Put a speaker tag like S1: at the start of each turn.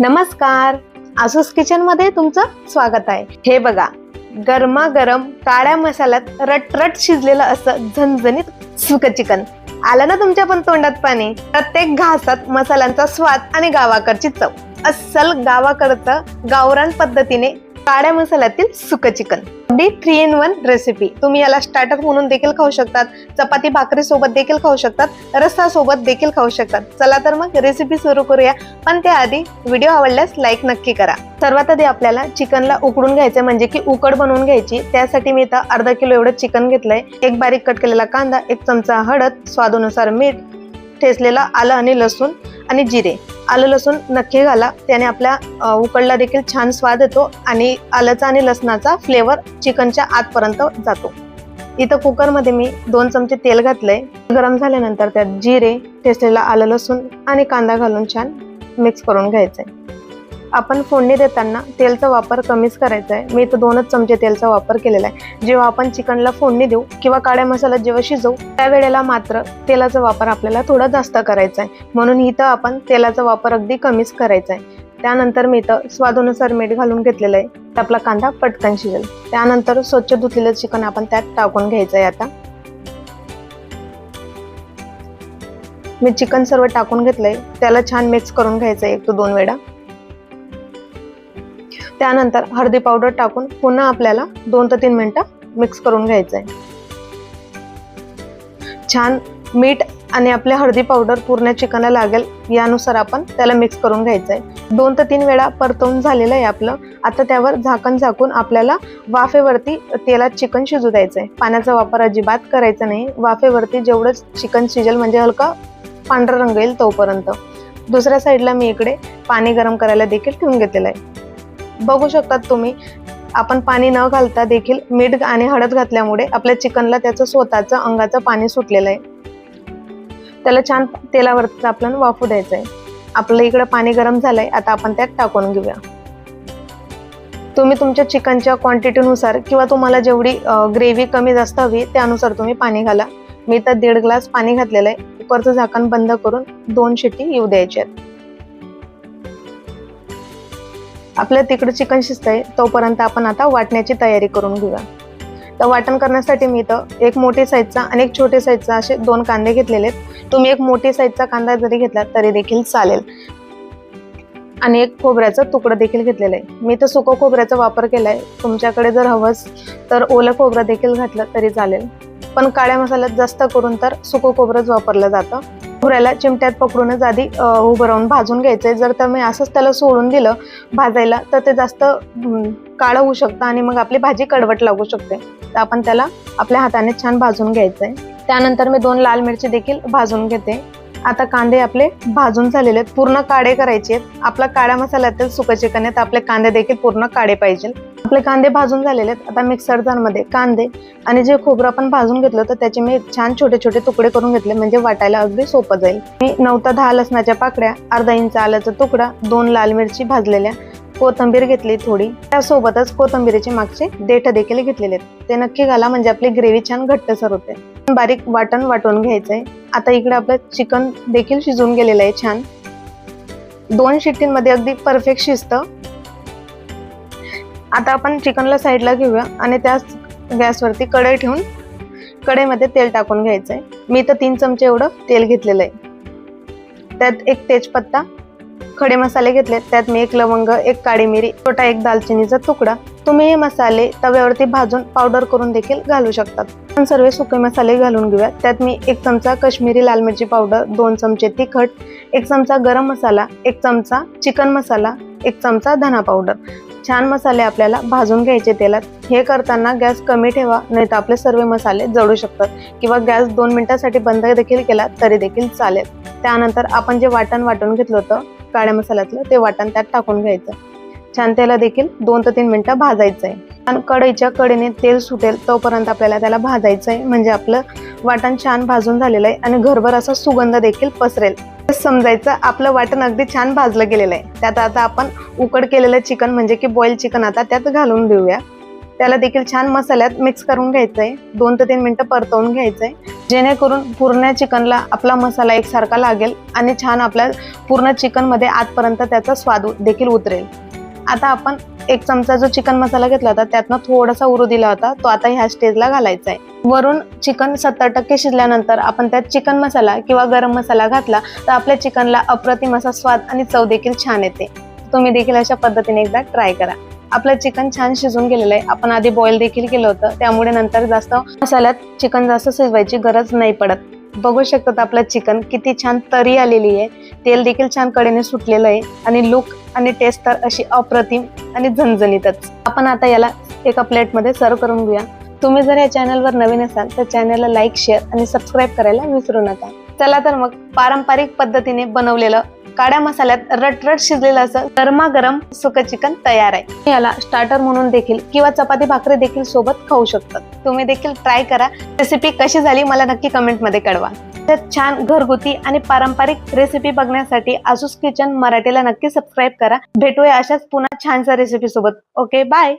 S1: नमस्कार. आसूस किचनमध्ये तुमचं स्वागत आहे. हे बघा गरमागरम काळ्या मसाल्यात रटरट शिजलेलं असं झणझणीत सुकं चिकन. आलं ना तुमच्या पण तोंडात पाणी? प्रत्येक घासात मसाल्यांचा स्वाद आणि गावाकडची चव. अस्सल गावाकडचं गावरान पद्धतीने काळ्या मसाल्यातील सुकं चिकन. अगदी थ्री इन वन रेसिपी. तुम्ही याला स्टार्टर म्हणून देखील खाऊ शकतात. चपाती भाकरी सोबत देखील खाऊ शकतात. रस्सा सोबत देखील खाऊ शकतात. चला तर मग रेसिपी सुरू करूया. पण त्याआधी व्हिडिओ आवडल्यास लाईक नक्की करा. सर्वात आधी आपल्याला चिकनला उकडून घ्यायचं म्हणजे की उकड बनवून घ्यायची. त्यासाठी मी इथं अर्धा किलो एवढं चिकन घेतलंय. एक बारीक कट केलेला कांदा एक चमचा हळद स्वादानुसार मीठ ठेचलेलं आलं आणि लसूण आणि जिरे. आलं लसूण नक्की घाला. त्याने आपल्या उकडला देखील छान स्वाद येतो आणि आलंचा आणि लसणाचा फ्लेवर चिकनच्या आतपर्यंत जातो. इथं कुकरमध्ये मी दोन चमचे तेल घातलंय. गरम झाल्यानंतर त्यात जिरे ठेचलेला आलं लसूण आणि कांदा घालून छान मिक्स करून घ्यायचंय. आपण फोडणी देताना तेलचा वापर कमीच करायचा आहे. मी इथं दोनच चमचे तेलचा वापर केलेला आहे. जेव्हा आपण चिकनला फोडणी देऊ किंवा काळ्या मसाल्यात जेव्हा शिजवू त्यावेळेला मात्र तेलाचा वापर आपल्याला थोडा जास्त करायचा आहे. म्हणून इथं आपण तेलाचा वापर अगदी कमीच करायचा आहे. त्यानंतर मी इथं स्वादानुसार मीठ घालून घेतलेलं आहे. आपला कांदा पटकन शिजेल. त्यानंतर स्वच्छ धुतलेलं चिकन आपण त्यात टाकून घ्यायचं आहे आता. मी चिकन सर्व टाकून घेतलंय. त्याला छान मिक्स करून घ्यायचं आहे एक तो दोन वेळा. त्यानंतर हळदी पावडर टाकून पुन्हा आपल्याला दोन ते तीन मिनटं मिक्स करून घ्यायचं आहे छान मीठ आणि आपल्या हळदी पावडर पूर्ण चिकनला लागेल यानुसार आपण त्याला मिक्स करून घ्यायचं आहे दोन ते तीन वेळा परतवून झालेलं आहे आपलं. आता त्यावर झाकण झाकून आपल्याला वाफेवरती तेलात चिकन शिजू द्यायचं आहे पाण्याचा वापर अजिबात करायचा नाही. वाफेवरती जेवढं चिकन शिजेल म्हणजे हलका पांढरा रंग येईल तोपर्यंत. दुसऱ्या साईडला मी इकडे पाणी गरम करायला देखील ठेवून घेतलेलं आहे. बघू शकतात तुम्ही. आपण पाणी न घालता देखील मीठ आणि हळद घातल्यामुळे आपल्या चिकनला त्याचं स्वतःचं अंगाचं पाणी सुटलेलं आहे. त्याला छान तेलावरती आपल्याला वाफू द्यायचं आहे. आपलं इकडं पाणी गरम झालंय आता आपण त्यात टाकून घेऊया. तुम्ही तुमच्या चिकनच्या क्वांटिटीनुसार किंवा तुम्हाला जेवढी ग्रेव्ही कमी जास्त हवी त्यानुसार तुम्ही पाणी घाला. मी तर दीड ग्लास पाणी घातलेलं आहे. कुकरचं झाकण बंद करून दोन शिटी येऊ द्यायचे आहेत. आपलं तिकडं चिकन शिजतंय तोपर्यंत आपण आता वाटण्याची तयारी करून घेऊया. तर वाटण करण्यासाठी मी इथं एक मोठी साईजचा आणि एक छोटे साईजचा असे दोन कांदे घेतलेले आहेत. तुम्ही एक मोठी साईजचा कांदा जरी घेतला तरी देखील चालेल. आणि एक खोबऱ्याचा तुकडं देखील घेतलेला आहे. मी तर सुकं खोबऱ्याचा वापर केला आहे तुमच्याकडे जर हवंच तर ओलं खोबरं देखील घातलं तरी चालेल. पण काळ्या मसाल्यात जास्त करून तर सुकं खोबरंच वापरलं जातं. खोबऱ्याला चिमट्यात पकडूनच आधी उभं राहून भाजून घ्यायचंय. जर तुम्ही असंच त्याला सोडून दिलं भाजायला तर ते जास्त काळं होऊ शकतं आणि मग आपली भाजी कडवट लागू शकते. तर आपण त्याला आपल्या हाताने छान भाजून घ्यायचंय. त्यानंतर मी दोन लाल मिरची देखील भाजून घेते. आता कांदे आपले भाजून झालेले आहेत. पूर्ण काळे करायचे आहेत. आपला काळ्या मसाल्यातील सुकं चिकन आहेत आपले कांदे देखील पूर्ण काळे पाहिजे. आपले कांदे भाजून झालेले आहेत. आता मिक्सर जारमध्ये कांदे आणि जे खोबरं आपण भाजून घेतलं तर त्याचे मी छान छोटे छोटे तुकडे करून घेतले म्हणजे वाटायला अगदी सोपं जाईल. मी नऊ ते दहा लसणाच्या पाकड्या अर्धा इंच आल्याचा तुकडा दोन लाल मिरची भाजलेल्या कोथंबीर घेतली थोडी. त्यासोबतच कोथंबीरीचे मागचे देठ देखील घेतलेले आहेत. ते नक्की घाला म्हणजे आपली ग्रेव्ही छान घट्टसर होते. बारीक वाटण वाटून घ्यायचंय. आता इकडे आपलं चिकन देखील शिजून गेलेलं आहे छान. दोन शिट्टींमध्ये अगदी परफेक्ट शिजतं. आता आपण चिकनला साईडला घेऊया आणि त्याच गॅसवरती कढई ठेवून कढईमध्ये तेल टाकून घ्यायचं आहे मी तर तीन चमचे एवढं तेल घेतलेलं आहे. त्यात एक तेजपत्ता खडे मसाले घेतले त्यात मी एक लवंग एक काळी मिरी छोटा एक दालचिनीचा तुकडा. तुम्ही हे मसाले तव्यावरती भाजून पावडर करून देखील घालू शकतात आपण सर्व सुके मसाले घालून घेऊया त्यात मी एक चमचा कश्मीरी लाल मिरची पावडर दोन चमचे तिखट एक चमचा गरम मसाला एक चमचा चिकन मसाला एक चमचा धना पावडर छान मसाले आपल्याला भाजून घ्यायचे तेलात. हे करताना गॅस कमी ठेवा नाही तर आपले सर्व मसाले जळू शकतात. किंवा गॅस दोन मिनिटासाठी बंद देखील केला तरी देखील चालेल. त्यानंतर आपण जे वाटण वाटून घेतलं होतं काळ्या मसाल्यातलं ते वाटण त्यात टाकून घ्यायचं. छान त्याला देखील दोन ते तीन मिनिटं भाजायचं आहे आणि कढईच्या कडेने तेल सुटेल तोपर्यंत आपल्याला त्याला भाजायचं आहे म्हणजे आपलं वाटण छान भाजून झालेलं आहे आणि घरभर असा सुगंध देखील पसरेल. समजायचं आपलं वाटण अगदी छान भाजलं गेलेलं आहे. त्यात आता आपण उकड केलेलं चिकन म्हणजे की बॉईल चिकन आता त्यात घालून देऊया. त्याला देखील छान मसाल्यात मिक्स करून घ्यायचंय. दोन ते तीन मिनटं परतवून घ्यायचंय. जेणेकरून पूर्ण चिकनला आपला मसाला एकसारखा लागेल आणि छान आपल्या पूर्ण चिकनमध्ये आतपर्यंत त्याचा स्वाद देखील उतरेल. आता आपण एक चमचा जो चिकन मसाला घेतला होता त्यातनं थोडासा उरू दिला होता तो आता ह्या स्टेजला घालायचा आहे वरून चिकन सत्तर टक्के शिजल्यानंतर आपण त्यात चिकन मसाला किंवा गरम मसाला घातला तर आपल्या चिकनला अप्रतिम असा स्वाद आणि चव देखील छान येते. तुम्ही देखील अशा पद्धतीने एकदा ट्राय करा. आपलं चिकन छान शिजून गेलेलं आहे. आपण आधी बॉईल देखील केलं होतं त्यामुळे नंतर जास्त मसाल्यात चिकन जास्त शिजवायची गरज नाही पडत. बघू शकतात आपलं चिकन किती छान तरी आलेली आहे. तेल देखील छान कडेने सुटलेलं आहे आणि लुक आणि टेस्ट तर अशी अप्रतिम आणि झणझणीतच. आपण आता याला एका प्लेटमध्ये सर्व करून घेऊया. तुम्ही जर या चॅनलवर नवीन असाल तर चॅनलला लाईक शेअर आणि सबस्क्राईब करायला विसरू नका. चला तर मग पारंपरिक पद्धतीने बनवलेलं काळ्या मसाल्यात रटरट शिजलेलं असं गरमागरम सुकं चिकन तयार आहे. याला स्टार्टर म्हणून देखील किंवा चपाती भाकरी देखील सोबत खाऊ शकतात तुम्ही देखील ट्राय करा. रेसिपी कशी झाली मला नक्की कमेंटमध्ये कळवा. तर छान घरगुती आणि पारंपरिक रेसिपी बघण्यासाठी आसूस किचन मराठीला नक्की सबस्क्राईब करा. भेटूया अशाच पुन्हा छानशा रेसिपी सोबत. Okay bye